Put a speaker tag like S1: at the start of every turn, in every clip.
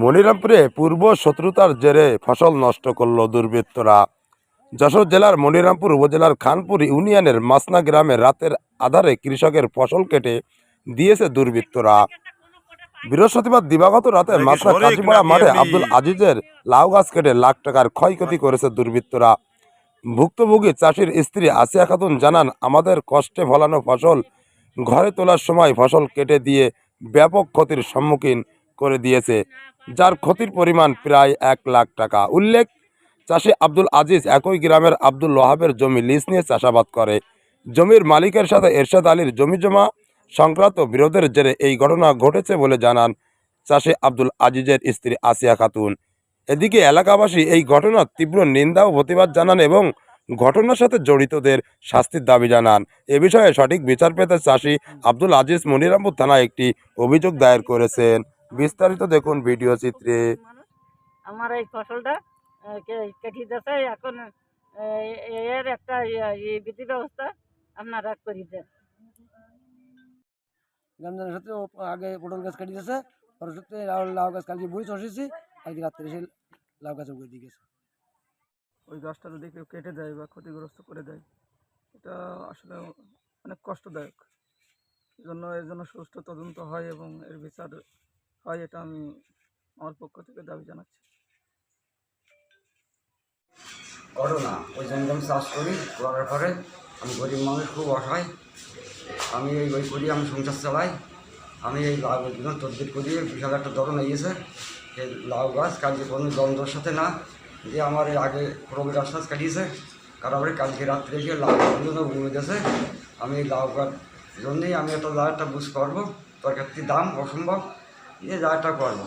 S1: মনিরামপুরে পূর্ব শত্রুতার জেরে ফসল নষ্ট করল দুর্বৃত্তরা। যশোর জেলার মনিরামপুর উপজেলার খানপুর ইউনিয়নের মাসনা গ্রামে রাতের আধারে কৃষকের ফসল কেটে দিয়েছে দুর্বৃত্তরা। বৃহস্পতিবার দিবাগত রাতে মাসনা কাজীপাড়া মাঠে আব্দুল আজিজের লাউ গাছ কেটে লাখ টাকার ক্ষয়ক্ষতি করেছে দুর্বৃত্তরা। ভুক্তভোগী চাষির স্ত্রী আসিয়া খাতুন জানান আমাদের কষ্টে ফলানো ফসল ঘরে তোলার সময় ফসল কেটে দিয়ে ব্যাপক ক্ষতির সম্মুখীন করে দিয়েছে, যার ক্ষতির পরিমাণ প্রায় এক লাখ টাকা। উল্লেখ, চাষি আব্দুল আজিজ একই গ্রামের আব্দুল ওহাবের জমি লিজ নিয়ে চাষাবাদ করে। জমির মালিকের সাথে এরশাদ আলীর জমি জমা সংক্রান্ত বিরোধের জেরে এই ঘটনা ঘটেছে বলে জানান চাষি আব্দুল আজিজের স্ত্রী আসিয়া খাতুন। এদিকে এলাকাবাসী এই ঘটনার তীব্র নিন্দা ও প্রতিবাদ জানান এবং ঘটনার সাথে জড়িতদের শাস্তির দাবি জানান। এ বিষয়ে সঠিক বিচার পেতে চাষি আব্দুল আজিজ মনিরামপুর থানায় একটি অভিযোগ দায়ের করেছেন। বিস্তারিত দেখুন ভিডিও চিত্রে।
S2: আমার এই ফসলটা কে- কেটে দিয়েছে এখন এর একটা ইয়া- বিধি ব্যবস্থা আপনারা করে দেন।
S3: রমজানের সাথে আগে পটল গাছ কাটি দিয়েছে পরের সাথে লাউ লাউ গাছ কালকে বই চষেছি কালকে রাত্রে এসে লাউ গাছ উগিয়ে দিয়ে গেছে।
S4: ওই গাছটা যদি কেউ কেটে দেয় বা ক্ষতিগ্রস্ত করে দেয় এটা আসলে অনেক কষ্টদায়ক। এজন্য এর জন্য সুষ্ঠু তদন্ত হয় এবং এর বিচার হয় এটা আমি আমার পক্ষ থেকে দাবি জানাচ্ছি।
S5: ঘটনা, ওই জন্য আমি চাষ করি করার পরে আমি গরিব মানুষ, খুব অসহায়। আমি এই ওই করি আমি সংসার চালাই। আমি এই লাউ গাছগুলো তদ্বির করি, বিশাল একটা ধরন এগিয়েছে এই লাউ গাছ কালকে কোনো দ্বন্দ্বর সাথে না, যে আমার আগে রবি গাছ টাছ কাটিয়েছে। কারণ কালকে রাত্রে গিয়ে লাউ গাছগুলো উড়ে গেছে আমি এই লাউ গাছ জন্যেই আমি একটা লাউ একটা বুঝ করব, তরকারির দাম অসম্ভব। দিয়ে যা একটা করব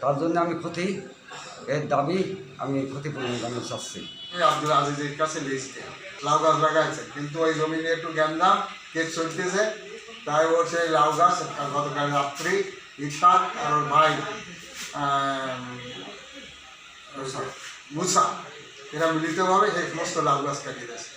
S5: তার জন্য আমি ক্ষতি, এর দাবি আমি ক্ষতিপূরণ আমি চাচ্ছি।
S6: আব্দুল আজিজের কাছে লিস্টে লাউ গাছ লাগাইছে, কিন্তু ওই জমি নিয়ে একটু গ্যান্দাম কেস চলতেছে। তাই ও সেই লাউ গাছ গতকাল রাত্রি ইরশাদ আর ওর ভাই মুসা, এরা মিলিতভাবে সেই সমস্ত লাউ গাছ কাটিয়ে দিয়েছে।